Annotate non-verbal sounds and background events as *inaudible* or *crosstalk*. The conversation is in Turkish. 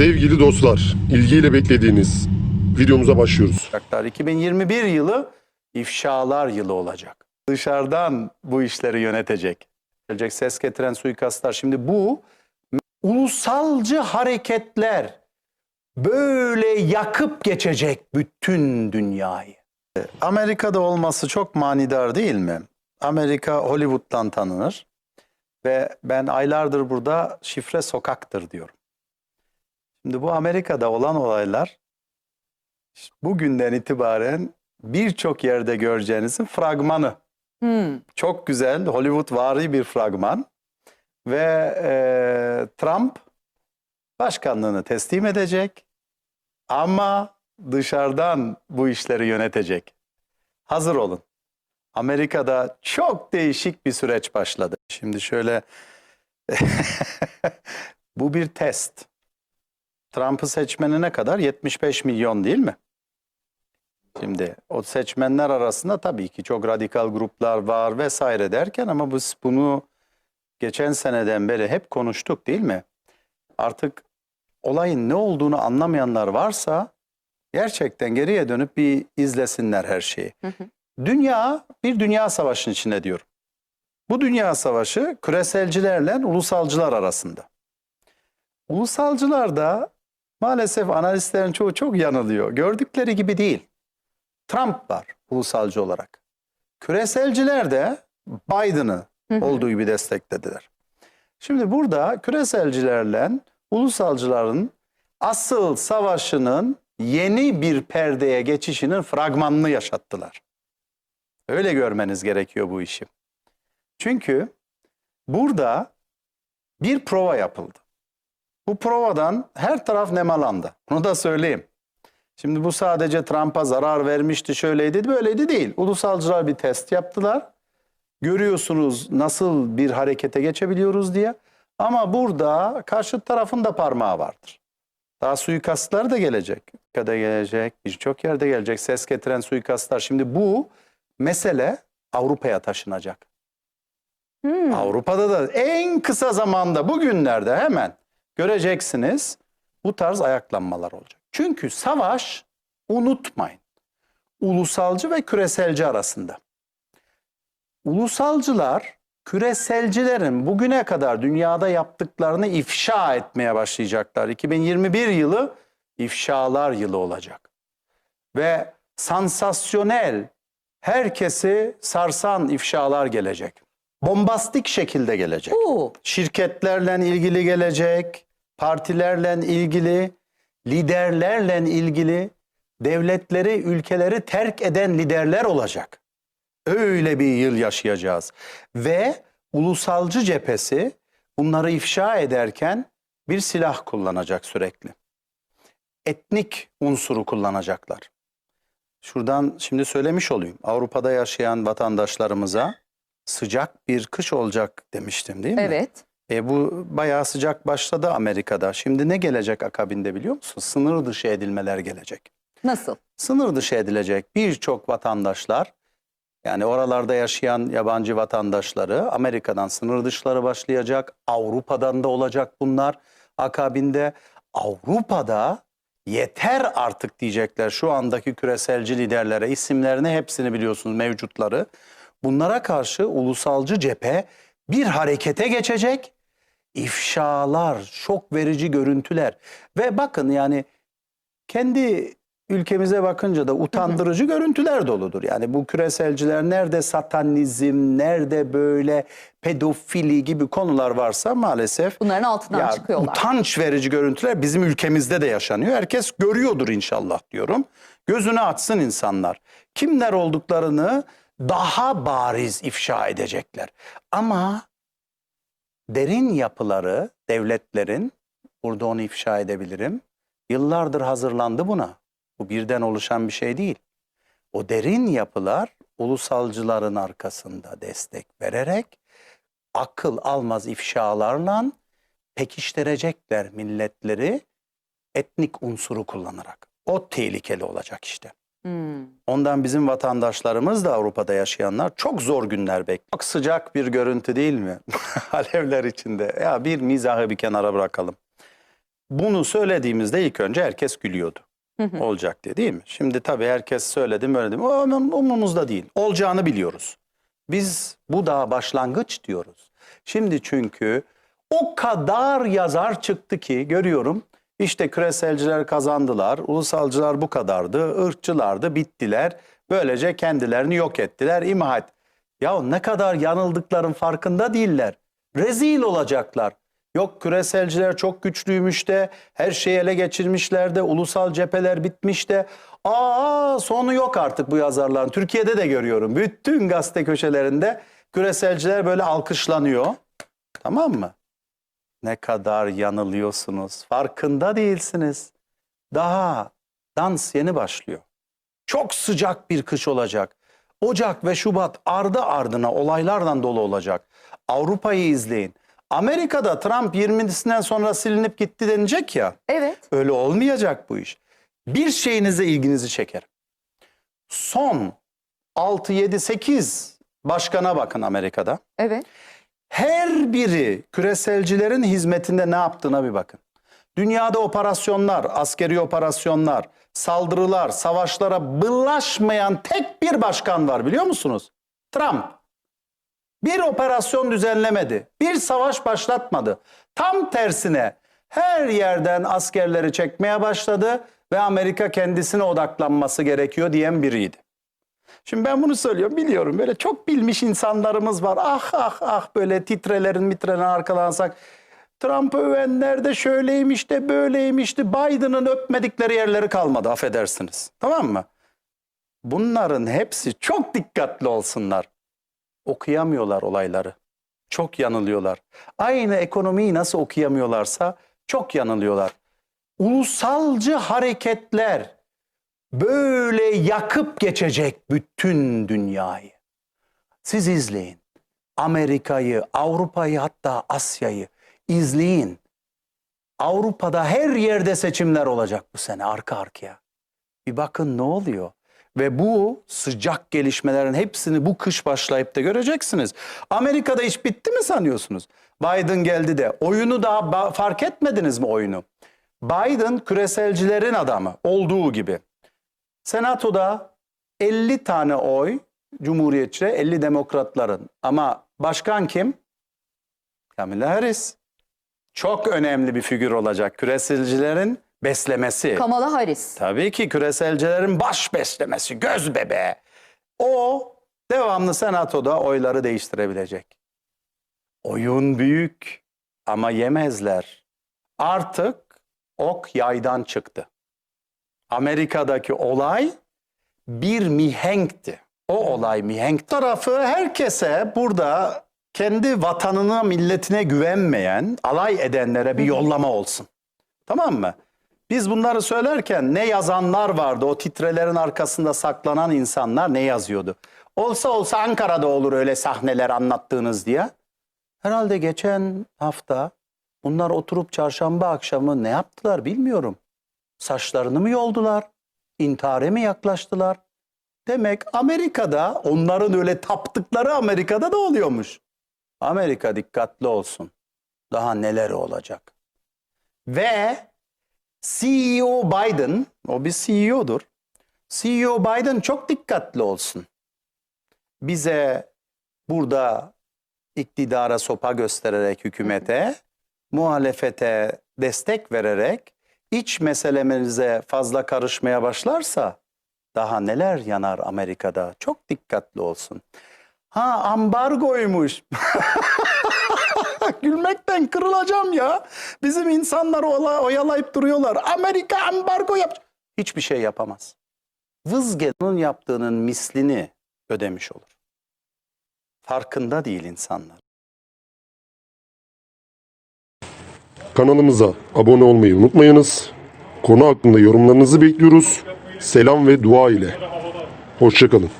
Sevgili dostlar, ilgiyle beklediğiniz videomuza başlıyoruz. olacaklar. 2021 yılı ifşalar yılı olacak. Dışarıdan bu işleri yönetecek. Gelecek ses getiren suikastlar. Şimdi bu ulusalcı hareketler böyle yakıp geçecek bütün dünyayı. Amerika'da olması çok manidar değil mi? Amerika Hollywood'dan tanınır ve ben aylardır burada şifre sokaktır diyorum. Şimdi bu Amerika'da olan olaylar bugünden itibaren birçok yerde göreceğinizin fragmanı. Hmm. Çok güzel Hollywood vari bir fragman ve e, Trump başkanlığını teslim edecek ama dışarıdan bu işleri yönetecek. Hazır olun. Amerika'da çok değişik bir süreç başladı. Şimdi şöyle *laughs* bu bir test. Trump'ı seçmenine kadar 75 milyon değil mi? Şimdi o seçmenler arasında tabii ki çok radikal gruplar var vesaire derken ama biz bunu geçen seneden beri hep konuştuk değil mi? Artık olayın ne olduğunu anlamayanlar varsa gerçekten geriye dönüp bir izlesinler her şeyi. Dünya bir dünya savaşının içinde diyorum. Bu dünya savaşı küreselcilerle ulusalcılar arasında. Ulusalcılar da maalesef analistlerin çoğu çok yanılıyor. Gördükleri gibi değil. Trump var ulusalcı olarak. Küreselciler de Biden'ı olduğu gibi desteklediler. Şimdi burada küreselcilerle ulusalcıların asıl savaşının yeni bir perdeye geçişinin fragmanını yaşattılar. Öyle görmeniz gerekiyor bu işi. Çünkü burada bir prova yapıldı. Bu provadan her taraf nemalandı. Bunu da söyleyeyim. Şimdi bu sadece Trump'a zarar vermişti, şöyleydi, böyleydi değil. Ulusalcılar bir test yaptılar. Görüyorsunuz nasıl bir harekete geçebiliyoruz diye. Ama burada karşı tarafın da parmağı vardır. Daha suikastlar da gelecek. Kada gelecek, birçok yerde gelecek. Ses getiren suikastlar. Şimdi bu mesele Avrupa'ya taşınacak. Hmm. Avrupa'da da en kısa zamanda bugünlerde hemen göreceksiniz bu tarz ayaklanmalar olacak. Çünkü savaş unutmayın ulusalcı ve küreselci arasında. Ulusalcılar küreselcilerin bugüne kadar dünyada yaptıklarını ifşa etmeye başlayacaklar. 2021 yılı ifşalar yılı olacak. Ve sansasyonel herkesi sarsan ifşalar gelecek. Bombastik şekilde gelecek Oo. şirketlerle ilgili gelecek, partilerle ilgili, liderlerle ilgili, devletleri, ülkeleri terk eden liderler olacak. Öyle bir yıl yaşayacağız. Ve ulusalcı cephesi bunları ifşa ederken bir silah kullanacak sürekli. Etnik unsuru kullanacaklar. Şuradan şimdi söylemiş olayım. Avrupa'da yaşayan vatandaşlarımıza sıcak bir kış olacak demiştim değil mi? Evet. E bu bayağı sıcak başladı Amerika'da. Şimdi ne gelecek akabinde biliyor musun? Sınır dışı edilmeler gelecek. Nasıl? Sınır dışı edilecek birçok vatandaşlar yani oralarda yaşayan yabancı vatandaşları Amerika'dan sınır dışları başlayacak. Avrupa'dan da olacak bunlar. Akabinde Avrupa'da yeter artık diyecekler şu andaki küreselci liderlere isimlerini hepsini biliyorsunuz mevcutları. Bunlara karşı ulusalcı cephe bir harekete geçecek. İfşalar, şok verici görüntüler ve bakın yani kendi ülkemize bakınca da utandırıcı görüntüler doludur. Yani bu küreselciler nerede satanizm, nerede böyle pedofili gibi konular varsa maalesef Bunların altından ya, çıkıyorlar. utanç verici görüntüler bizim ülkemizde de yaşanıyor. Herkes görüyordur inşallah diyorum. Gözünü açsın insanlar. Kimler olduklarını daha bariz ifşa edecekler. Ama derin yapıları devletlerin, burada onu ifşa edebilirim, yıllardır hazırlandı buna. Bu birden oluşan bir şey değil. O derin yapılar ulusalcıların arkasında destek vererek akıl almaz ifşalarla pekiştirecekler milletleri etnik unsuru kullanarak. O tehlikeli olacak işte. Hmm. Ondan bizim vatandaşlarımız da Avrupa'da yaşayanlar çok zor günler bekliyor. Çok sıcak bir görüntü değil mi? *laughs* Alevler içinde. Ya bir mizahı bir kenara bırakalım. Bunu söylediğimizde ilk önce herkes gülüyordu. Olacak diye değil mi? Şimdi tabii herkes söyledi mi öyle değil mi? O onun umurumuzda değil. Olacağını biliyoruz. Biz bu daha başlangıç diyoruz. Şimdi çünkü o kadar yazar çıktı ki görüyorum. İşte küreselciler kazandılar, ulusalcılar bu kadardı, ırkçılardı, bittiler. Böylece kendilerini yok ettiler, imha et. Ya ne kadar yanıldıkların farkında değiller. Rezil olacaklar. Yok küreselciler çok güçlüymüş de, her şeyi ele geçirmişler de, ulusal cepheler bitmiş de. Aa sonu yok artık bu yazarların. Türkiye'de de görüyorum. Bütün gazete köşelerinde küreselciler böyle alkışlanıyor. Tamam mı? Ne kadar yanılıyorsunuz. Farkında değilsiniz. Daha dans yeni başlıyor. Çok sıcak bir kış olacak. Ocak ve Şubat ardı ardına olaylardan dolu olacak. Avrupa'yı izleyin. Amerika'da Trump 20'sinden sonra silinip gitti denilecek ya. Evet. Öyle olmayacak bu iş. Bir şeyinize ilginizi çeker. Son 6, 7, 8 başkana bakın Amerika'da. Evet. Her biri küreselcilerin hizmetinde ne yaptığına bir bakın. Dünyada operasyonlar, askeri operasyonlar, saldırılar, savaşlara bulaşmayan tek bir başkan var biliyor musunuz? Trump. Bir operasyon düzenlemedi. Bir savaş başlatmadı. Tam tersine her yerden askerleri çekmeye başladı ve Amerika kendisine odaklanması gerekiyor diyen biriydi. Şimdi ben bunu söylüyorum biliyorum böyle çok bilmiş insanlarımız var. Ah ah ah böyle titrelerin mitrelerin arkalansak. Trump'ı övenler de şöyleymiş de böyleymiş de Biden'ın öpmedikleri yerleri kalmadı affedersiniz. Tamam mı? Bunların hepsi çok dikkatli olsunlar. Okuyamıyorlar olayları. Çok yanılıyorlar. Aynı ekonomiyi nasıl okuyamıyorlarsa çok yanılıyorlar. Ulusalcı hareketler böyle yakıp geçecek bütün dünyayı. Siz izleyin. Amerika'yı, Avrupa'yı hatta Asya'yı izleyin. Avrupa'da her yerde seçimler olacak bu sene arka arkaya. Bir bakın ne oluyor. Ve bu sıcak gelişmelerin hepsini bu kış başlayıp da göreceksiniz. Amerika'da iş bitti mi sanıyorsunuz? Biden geldi de oyunu daha fark etmediniz mi oyunu? Biden küreselcilerin adamı olduğu gibi. Senatoda 50 tane oy Cumhuriyetçi, 50 demokratların. Ama başkan kim? Kamala Harris. Çok önemli bir figür olacak. Küreselcilerin beslemesi. Kamala Harris. Tabii ki küreselcilerin baş beslemesi, göz bebeği. O devamlı senatoda oyları değiştirebilecek. Oyun büyük ama yemezler. Artık ok yaydan çıktı. Amerika'daki olay bir mihenkti. O olay mihenk tarafı herkese burada kendi vatanına, milletine güvenmeyen, alay edenlere bir yollama olsun. Tamam mı? Biz bunları söylerken ne yazanlar vardı, o titrelerin arkasında saklanan insanlar ne yazıyordu? Olsa olsa Ankara'da olur öyle sahneler anlattığınız diye. Herhalde geçen hafta bunlar oturup çarşamba akşamı ne yaptılar bilmiyorum. Saçlarını mı yoldular? İntihare mi yaklaştılar? Demek Amerika'da onların öyle taptıkları Amerika'da da oluyormuş. Amerika dikkatli olsun. Daha neler olacak. Ve CEO Biden, o bir CEO'dur. CEO Biden çok dikkatli olsun. Bize burada iktidara sopa göstererek hükümete, muhalefete destek vererek iç meselemize fazla karışmaya başlarsa daha neler yanar Amerika'da. Çok dikkatli olsun. Ha ambargoymuş. *laughs* Gülmekten kırılacağım ya. Bizim insanlar oyalayıp duruyorlar. Amerika ambargo yap. Hiçbir şey yapamaz. Vızge'nin yaptığının mislini ödemiş olur. Farkında değil insanlar. Kanalımıza abone olmayı unutmayınız. Konu hakkında yorumlarınızı bekliyoruz. Selam ve dua ile. Hoşçakalın.